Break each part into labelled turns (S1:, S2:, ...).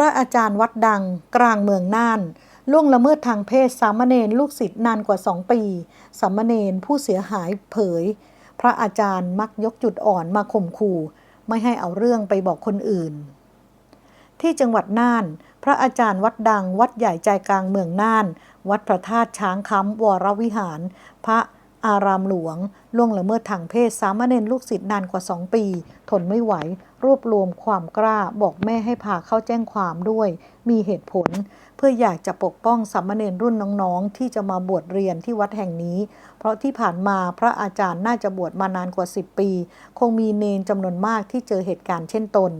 S1: ระอาจารย์วัดดัง กลางเมืองน่านล่วงละเมิดทางเพศสามเณรลูกศิษย์นานกว่าสองปี สามเณรผู้เสียหายเผย พระอาจารย์มักยกจุดอ่อนมาข่มขู่ไม่ให้เอาเรื่องไปบอกคนอื่น ที่จังหวัดน่าน พระอาจารย์วัดดัง วัดใหญ่ใจกลางเมืองน่าน วัดพระธาตุช้างค้ำวรวิหาร พระ อารามหลวง ล่วงละเมิดทางเพศสามเณรลูกศิษย์นานกว่าสองปี ทนไม่ไหว รวบรวมความกล้าบอกแม่ให้พาเข้าแจ้งความด้วย มีเหตุผล เพื่ออยากจะปกป้องสามเณรรุ่นน้องๆ ที่จะมาบวชเรียนที่วัดแห่งนี้ เพราะที่ผ่านมาพระอาจารย์น่าจะบวชมานานกว่า 10 ปี คงมีเนนจำนวนมากที่เจอเหตุการณ์เช่นตน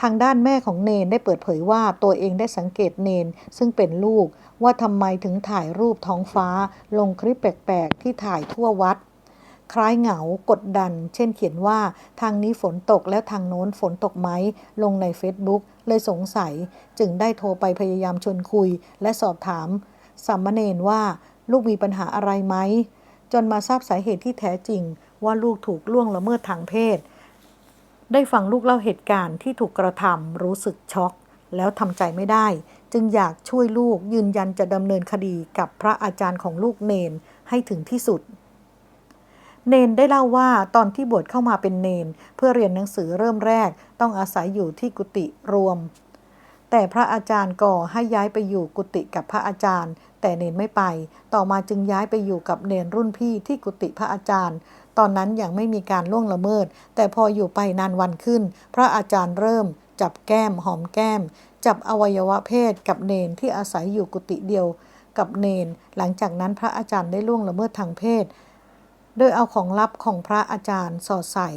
S1: ทางด้านแม่ของเนนได้เปิดเผยว่าตัวเองได้สังเกตเนนซึ่งเป็นลูกว่าทำไมถึงถ่ายรูปท้องฟ้า ลงคลิปแปลกๆ ที่ถ่ายทั่ววัด คล้ายเหงากดดัน เช่นเขียนว่าทางนี้ฝนตกแล้วทางโน้นฝนตกไหม ลงใน Facebook เลยสงสัย จึงได้โทรไปพยายามชวนคุย และสอบถามสามเณรว่าลูกมีปัญหาอะไรไหม จนมาทราบสาเหตุที่แท้จริงว่าลูกถูกล่วงละเมิดทางเพศ ได้ฟังลูกเล่าเหตุการณ์ที่ถูกกระทำรู้สึกช็อก แล้วทำใจไม่ได้ จึงอยากช่วยลูกยืนยันจะดำเนินคดีกับพระอาจารย์ของลูกเนนให้ถึงที่สุด เนนได้เล่าว่าตอนที่บวชเข้ามาเป็นเนน เพื่อเรียนหนังสือเริ่มแรก ต้องอาศัยอยู่ที่กุฏิรวม แต่พระอาจารย์ก่อให้ย้ายไปอยู่กุฏิกับพระอาจารย์ แต่เนนไม่ไป ต่อมาจึงย้ายไปอยู่กับเนนรุ่นพี่ที่กุฏิพระอาจารย์ ตอนนั้นยังไม่มีการล่วงละเมิด แต่พออยู่ไปนานวันขึ้น พระอาจารย์เริ่ม จับแก้มหอมแก้ม จับอวัยวะเพศกับเนนที่อาศัยอยู่กุฏิเดียว กับเนน หลังจากนั้นพระอาจารย์ได้ล่วงละเมิดทางเพศ โดยเอาของลับของพระอาจารย์สอดใส่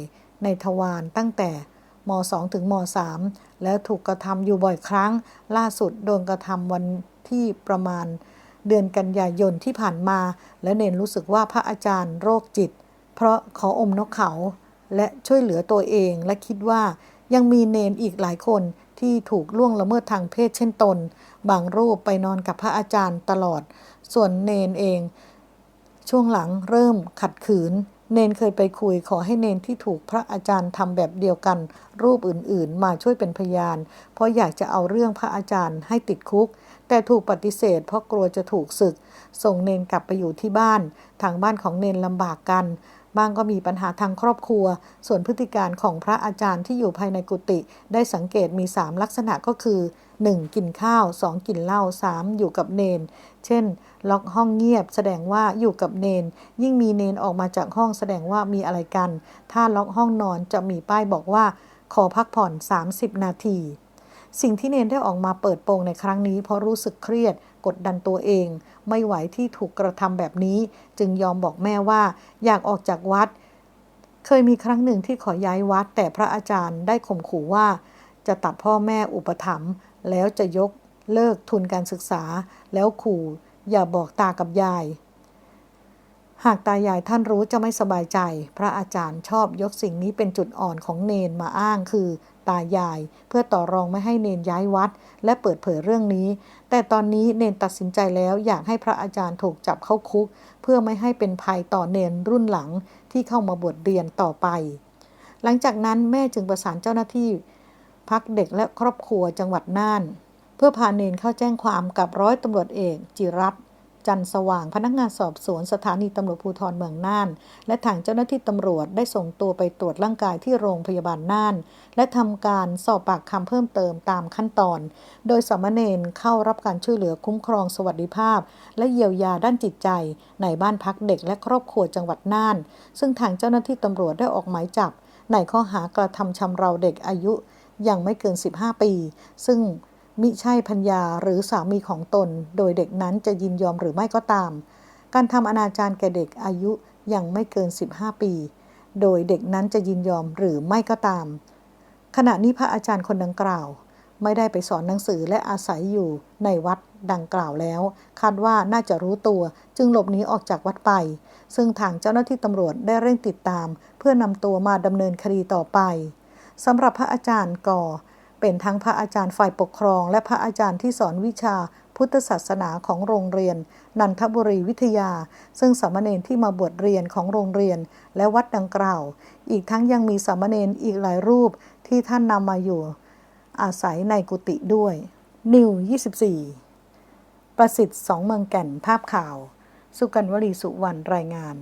S1: ในทวารตั้งแต่ม 2 ถึงม 3 แล้วถูกกระทำอยู่บ่อยครั้ง ล่าสุดโดนกระทำวันที่ประมาณเดือนกันยายนที่ผ่านมา และเนนรู้สึกว่าพระอาจารย์โรคจิต เพราะขออมนกเขาและช่วยเหลือตัวเองและคิดว่ายังมีเนนอีกหลายคนที่ถูกล่วงละเมิดทางเพศเช่นตน บางรูปไปนอนกับพระอาจารย์ตลอด ส่วนเนนเอง ช่วงหลังเริ่มขัดขืน เนนเคยไปคุยขอให้เนนที่ถูกพระอาจารย์ทำแบบเดียวกัน รูปอื่นๆ มาช่วยเป็นพยาน เพราะอยากจะเอาเรื่องพระอาจารย์ให้ติดคุก แต่ถูกปฏิเสธ เพราะกลัวจะถูกศึก ส่งเนนกลับไปอยู่ที่บ้าน ทางบ้านของเนนลำบากกัน บางก็มีปัญหาทางครอบครัว ส่วนพฤติการของพระอาจารย์ที่อยู่ภายในกุฏิได้สังเกตมี 3 ลักษณะก็คือ 1. กินข้าว 2. กินเหล้า 3. อยู่กับเนน เช่น ล็อกห้องเงียบ แสดงว่าอยู่กับเนน ยิ่งมีเนนออกมาจากห้องแสดงว่ามีอะไรกัน ถ้าล็อกห้องนอนจะมีป้ายบอกว่า ขอพักผ่อน 30 นาที สิ่งที่เนนได้ออกมาเปิดโปงในครั้งนี้เพราะรู้สึกเครียด กดดันตัวเอง ไม่ไหวที่ถูกกระทำแบบนี้ จึงยอมบอกแม่ว่า อยากออกจากวัด เคยมีครั้งหนึ่งที่ขอย้ายวัด แต่พระอาจารย์ได้ข่มขู่ว่า จะตัดพ่อแม่อุปถัมภ์แล้วจะยกเลิกทุนการศึกษา แล้วขู่อย่าบอกตากับยาย หากตายายท่านรู้จะไม่สบายใจ พระอาจารย์ชอบยกสิ่งนี้เป็นจุดอ่อนของเนนมาอ้างคือ ตายาย เพื่อต่อรองไม่ให้เนนย้ายวัด และเปิดเผยเรื่องนี้ แต่ตอนนี้เนนตัดสินใจแล้วอยากให้พระอาจารย์ถูกจับเข้าคุก เพื่อไม่ให้เป็นภัยต่อเนนรุ่นหลังที่เข้ามาบวชเรียนต่อไป หลังจากนั้นแม่จึงประสานเจ้าหน้าที่ พักเด็กและครอบครัวจังหวัดน่าน เพื่อพาเนนเข้าแจ้งความกับร้อยตำรวจเอกจิรัต จันสว่าง พนักงานสอบสวนสถานีตำรวจภูธรเมืองน่าน และทางเจ้าหน้าที่ตำรวจได้ส่งตัวไปตรวจร่างกายที่โรงพยาบาลน่าน และทำการสอบปากคำเพิ่มเติมตามขั้นตอน โดยสามเณรเข้ารับการช่วยเหลือคุ้มครองสวัสดิภาพ และเยียวยาด้านจิตใจ ในบ้านพักเด็กและครอบครัวจังหวัดน่าน ซึ่งทางเจ้าหน้าที่ตำรวจได้ออกหมายจับ ในข้อหากระทำชำเราเด็กอายุยังไม่เกิน 15 ปี ซึ่ง มิใช่พัญญาหรือสามีของตน โดยเด็กนั้นจะยินยอมหรือไม่ก็ตาม การทำอนาจารแก่เด็กอายุยังไม่เกิน 15 ปี โดยเด็กนั้นจะยินยอมหรือไม่ก็ตาม ขณะนี้พระอาจารย์คนดังกล่าว ไม่ได้ไปสอนหนังสือและอาศัยอยู่ในวัดดังกล่าวแล้ว คาดว่าน่าจะรู้ตัวจึงหลบหนีออกจากวัดไป ซึ่งทางเจ้าหน้าที่ตำรวจได้เร่งติดตาม เพื่อนำตัวมาดำเนินคดีต่อไปสำหรับพระอาจารย์ก่อ เป็นทั้งพระอาจารย์ฝ่ายปกครอง และพระอาจารย์ที่สอนวิชาพุทธศาสนาของโรงเรียน นันทบุรีวิทยา ซึ่งสามเณรที่มาบวชเรียนของโรงเรียน และวัดดังกล่าว อีกทั้งยังมีสามเณรอีกหลายรูปที่ท่านนำมาอยู่ อาศัยในกุฏิด้วย นิว 24 ประสิทธิ์สองเมืองแก่นภาพข่าว สุกันวลีสุวรรณรายงาน